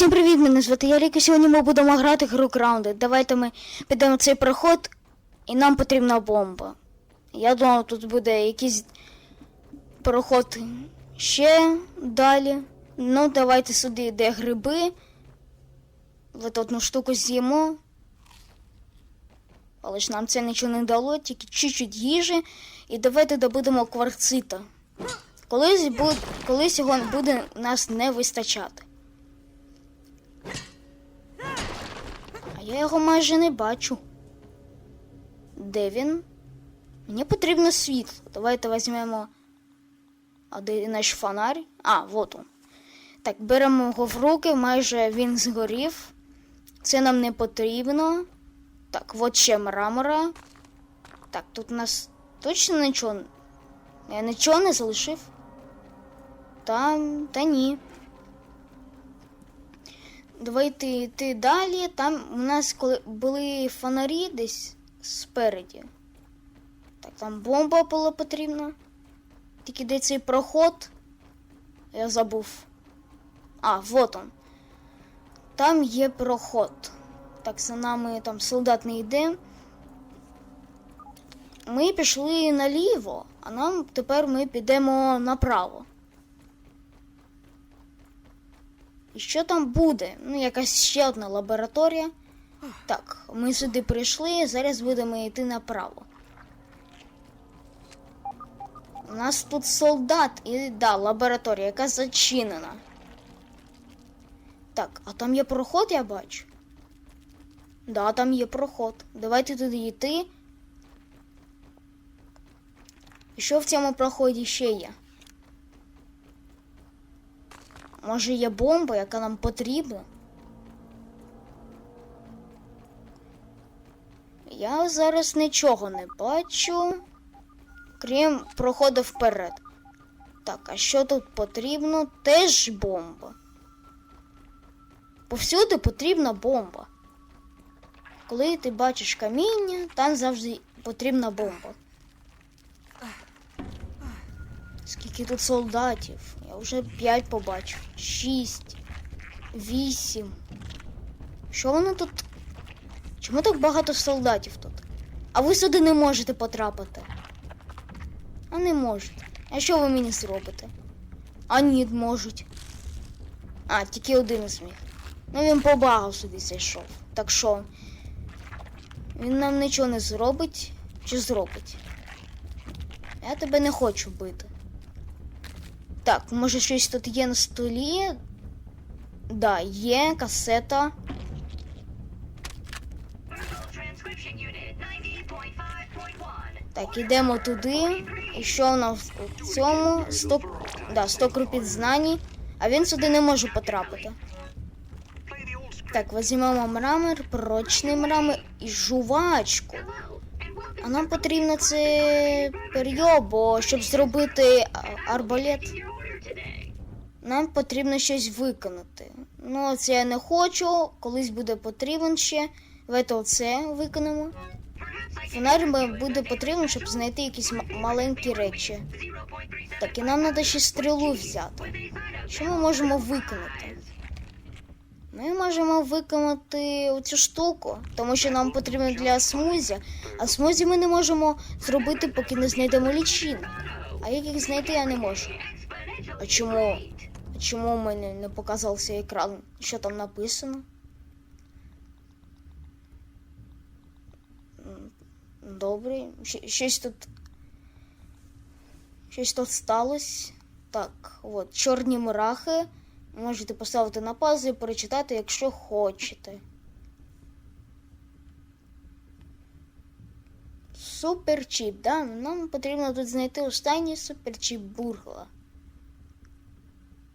Всім привіт, мене звати Ярік, і сьогодні ми будемо грати гру краунди. Давайте ми підемо в цей проход, і нам потрібна бомба. Я думав, тут буде якийсь проход ще далі. Ну, давайте сюди, де гриби. Вот одну штуку з'їмо. Але ж нам це нічого не дало, тільки чуть-чуть їжі. І давайте добудемо кварцита. Колись, буде, колись його буде нас не вистачати. Я його майже не бачу. Де він? Мені потрібно світло. Давайте візьмемо. Де наш фонарь? А, вот он. Так, беремо його в руки, майже він згорів. Це нам не потрібно. Так, от ще мрамора. Так, тут у нас точно нічого. Я нічого не залишив. Там, та ні. Давайте йти далі. Там у нас коли були фонарі десь спереді. Так, там бомба була потрібна. Тільки де цей проход. Я забув. А, вот он. Там є проход. Так, за нами там солдат не йде. Ми пішли наліво, а нам тепер ми підемо направо. І що там буде? Ну, якась ще одна лабораторія. Так, ми сюди прийшли, зараз будемо йти направо. У нас тут солдат і да, лабораторія, яка зачинена. Так, а там є проход, я бачу. Да, там є проход. Давайте туди йти. Що в цьому проході ще є? Може є бомба, яка нам потрібна? Я зараз нічого не бачу, крім проходу вперед. Так, а що тут потрібно? Теж бомба. Повсюди потрібна бомба. Коли ти бачиш каміння, там завжди потрібна бомба. Скільки тут солдатів? Я вже п'ять побачив. Шість. Вісім. Що воно тут? Чому так багато солдатів тут? А ви сюди не можете потрапити. А не можете. А що ви мені зробите? А ні, можуть. А, тільки один зміг. Ну він по багу собі зайшов. Так що? Він нам нічого не зробить чи зробить? Я тебе не хочу бити. Так, може щось тут є на столі? Да, є касета. Transcription unit 90.5.1. Так, ідемо туди. І що в нас у цьому? 100, да, 100 крупіт знані. А він сюди не може потрапити. Так, візьмемо мрамор, прочний мрамор і жувачку. А нам потрібно це пер'йо, бо щоб зробити арбалет. Нам потрібно щось виконати. Ну, це я не хочу, колись буде потрібен ще. Оце виконемо. Фонарь буде потрібен, щоб знайти якісь маленькі речі. Так, і нам треба ще стрілу взяти. Що ми можемо виконати? Ми можемо виконати оцю штуку, тому що нам потрібно для смузі, а смузі ми не можемо зробити, поки не знайдемо лічинок. А як їх знайти я не можу. А чому? Чому в мене не показався екран? Що там написано? Добре, щось тут. Щось тут сталося. Так, от, чорні мурахи. Можете поставити на паузу і перечитати, якщо хочете. Суперчіп, да? Нам потрібно тут знайти останній суперчіп бургла.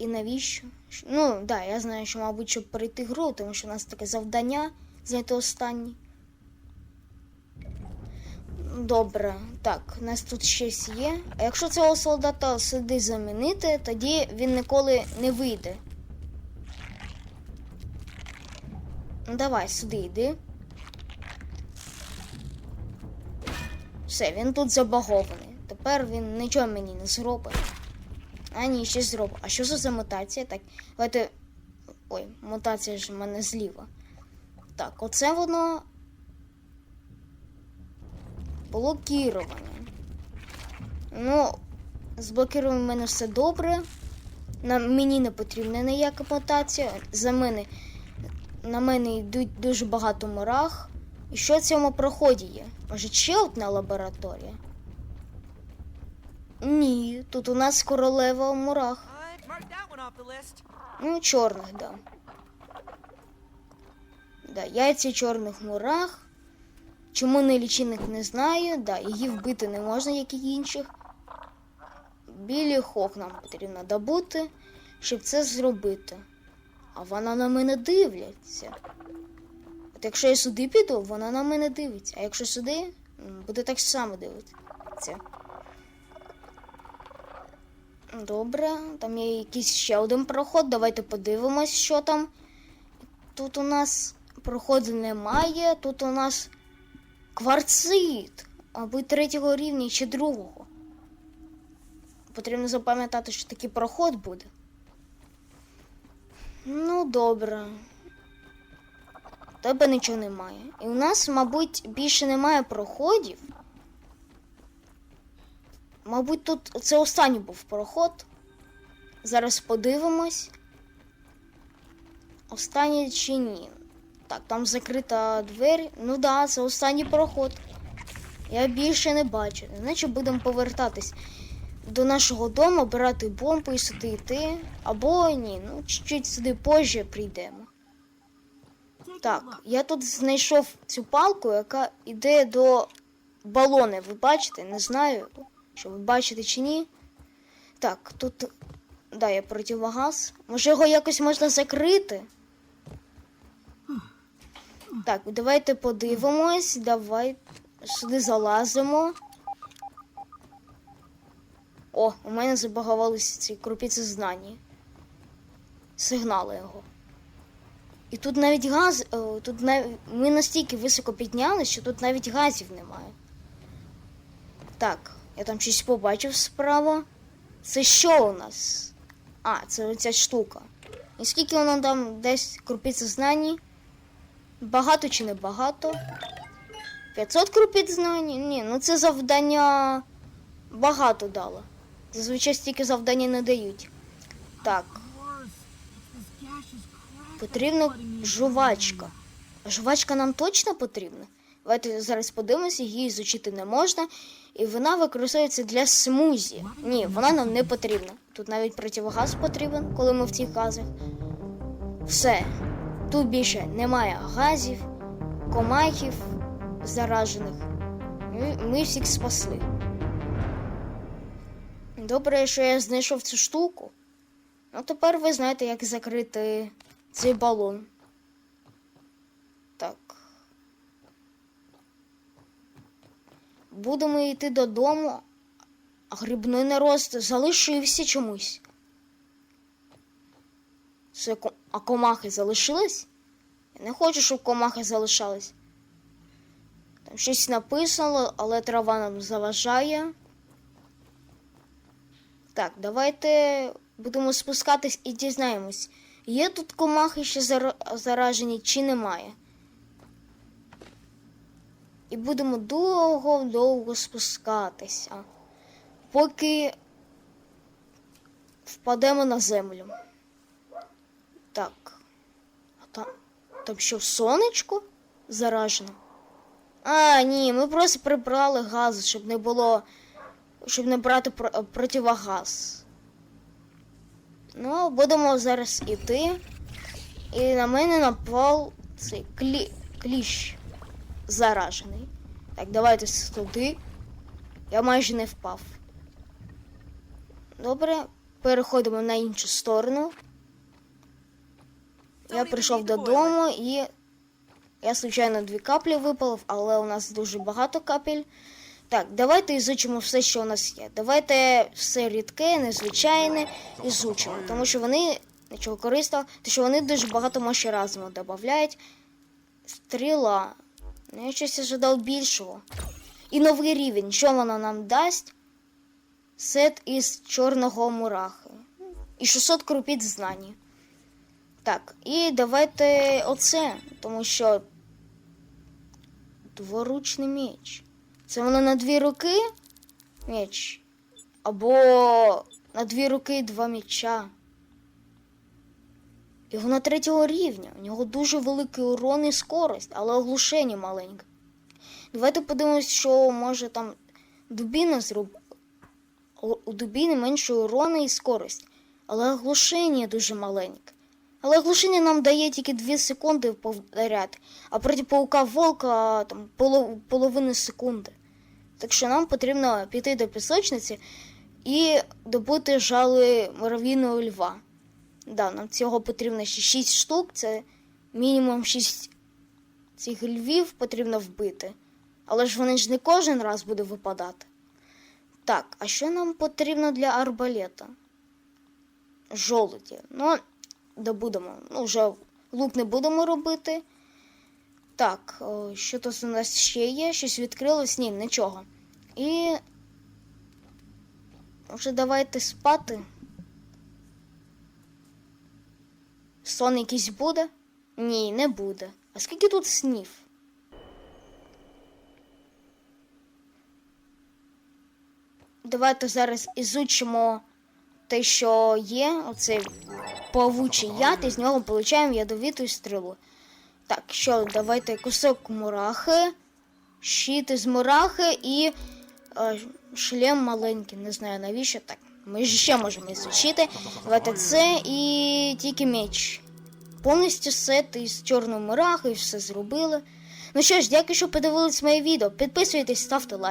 І навіщо? Ну, да, я знаю, що, мабуть, щоб перейти гру, тому що у нас таке завдання знайти останній. Добре, так, у нас тут щось є. А якщо цього солдата сюди замінити, тоді він ніколи не вийде. Ну давай, сюди йди. Все, він тут забагований. Тепер він нічого мені не зробить. А ні, щось зробить. А що це за мутація? Так, давайте. Ой, мутація ж в мене зліва. Так, оце воно блокіроване. Ну, з блокіруванням в мене все добре. На, мені не потрібна ніяка мутація. За мене, на мене йдуть дуже багато мурах. І що в цьому проході є? Може, ще одна лабораторія? Ні, тут у нас королева мурах. The list. Ну, чорних, да. Да, яйця чорних мурах. Чому не лічильник не знаю. Да, її вбити не можна, як і інших. Білі хок нам потрібно добути, щоб це зробити. А вона на мене дивляться. От якщо я сюди піду, вона на мене дивиться. А якщо сюди, буде так само дивитися. Добре, там є якийсь ще один проход. Давайте подивимось, що там. Тут у нас проходу немає. Тут у нас кварцит. Або третього рівня чи другого. Потрібно запам'ятати, що такий проход буде. Ну, добре. Тебе нічого немає. І у нас, мабуть, більше немає проходів. Мабуть, тут це останній був проход. Зараз подивимось. Останній чи ні. Так, там закрита двері. Ну да, це останній проход. Я більше не бачу. Значить будемо повертатись до нашого дому, брати бомбу і сюди йти. Або ні, ну чуть-чуть сюди позже прийдемо. Так, я тут знайшов цю палку, яка йде до балони. Ви бачите? Не знаю, що ви бачите чи ні. Так, тут. Да, є противогаз. Може його якось можна закрити? Так, давайте подивимось. Давай сюди залазимо. О, у мене забагувалися ці крупіці знані. Сигнали його. І тут навіть газ. е, Тут навіть ми настільки високо піднялися, що тут навіть газів немає. Так, я там щось побачив справа. Це що у нас? А, це оця штука. І скільки воно там десь крупиць знані? Багато чи не багато? 500 крупиць знані? Ні, ну це завдання багато дало. Зазвичай стільки завдання не дають. Так, потрібна жувачка. А жувачка нам точно потрібна? Давайте зараз подивимося, її ізучити не можна. І вона використовується для смузі. Ні, вона нам не потрібна. Тут навіть противогаз потрібен, коли ми в цих газах. Все. Тут більше немає газів, комахів заражених. Ми всіх спасли. Добре, що я знайшов цю штуку. Ну, тепер ви знаєте, як закрити цей балон. Так. Будемо йти додому, а грибний нарост залишився чомусь. Це а комахи залишились? Я не хочу, щоб комахи залишались. Там щось написано, але трава нам заважає. Так, давайте будемо спускатись і дізнаємось, є тут комахи ще заражені чи немає. І будемо довго-довго спускатися, поки впадемо на землю. Так. А там, там що, сонечко заражено? А, ні, ми просто прибрали газ, щоб не було. Щоб не брати про- противогаз. Ну, будемо зараз іти. І на мене напав цей клі... кліщ заражений. Так, давайте туди. Я майже не впав. Добре, переходимо на іншу сторону. Я прийшов додому і я, звичайно, дві каплі випалив, але у нас дуже багато капель. Так, давайте ізучимо все, що у нас є. Давайте все рідке, незвичайне ізучимо, тому що вони нічого корисного, тому що вони дуже багато разом додають. Стріла. Ну, я щось ожидав більшого. І новий рівень. Що воно нам дасть? Сет із чорного мурахи. І 600 крупіць знані. Так, і давайте оце, тому що дворучний меч. Це воно на дві руки меч. Або на дві руки два меча. Його на третього рівня. У нього дуже великий урон і скорость, але оглушення маленьке. Давайте подивимось, що може там дубіна зробити. У дубіни менше урону і скорость, але оглушення дуже маленьке. Але оглушення нам дає тільки 2 секунди повторяти, а проти паука волка там полов, половину секунди. Так що нам потрібно піти до пісочниці і добути жали мурав'їного льва. Да, нам цього потрібно ще 6 штук, це мінімум 6 цих львів потрібно вбити. Але ж вони ж не кожен раз буде випадати. Так, а що нам потрібно для арбалета? Жолуді. Ну, добудемо. Ну, вже лук не будемо робити. Так, що тут у нас ще є? Щось відкрилось? Ні, нічого. І. Вже давайте спати. Сон якийсь буде? Ні, не буде. А скільки тут снів? Давайте зараз ізучимо те, що є, оцей павучий яд, і з нього получаємо ядовіту стрілу. Так, що, давайте кусок мурахи, щит із мурахи і е, шлем маленький. Не знаю навіщо так. Ми ще можемо ізучити. Давайте це і тільки меч. Повністю сет із чорної і все зробили. Ну що ж, дякую, що подивились моє відео. Підписуйтесь, ставте лайк.